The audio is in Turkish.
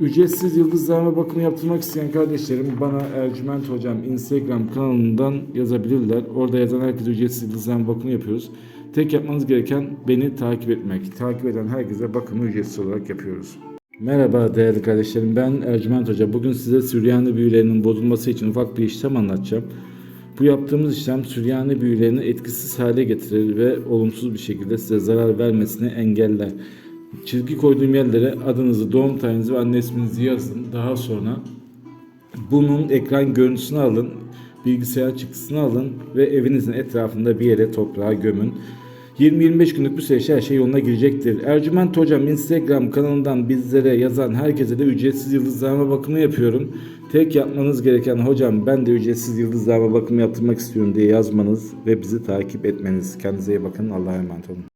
Ücretsiz yıldızlarma bakımı yaptırmak isteyen kardeşlerim bana Ercüment Hocam Instagram kanalından yazabilirler. Orada yazan herkese ücretsiz yıldızlarma bakımı yapıyoruz. Tek yapmanız gereken beni takip etmek. Takip eden herkese bakımı ücretsiz olarak yapıyoruz. Merhaba değerli kardeşlerim ben Ercüment Hoca. Bugün size Süryani büyülerinin bozulması için ufak bir işlem anlatacağım. Bu yaptığımız işlem Süryani büyülerini etkisiz hale getirir ve olumsuz bir şekilde size zarar vermesini engeller. Çizgi koyduğum yerlere adınızı, doğum tarihinizi ve anne isminizi yazın. Daha sonra bunun ekran görüntüsünü alın, bilgisayar çıktısını alın ve evinizin etrafında bir yere toprağa gömün. 20-25 günlük bir süreçte her şey yoluna girecektir. Ercüment Hocam Instagram kanalından bizlere yazan herkese de ücretsiz yıldızlama bakımı yapıyorum. Tek yapmanız gereken hocam ben de ücretsiz yıldızlama bakımı yaptırmak istiyorum diye yazmanız ve bizi takip etmeniz. Kendinize iyi bakın. Allah'a emanet olun.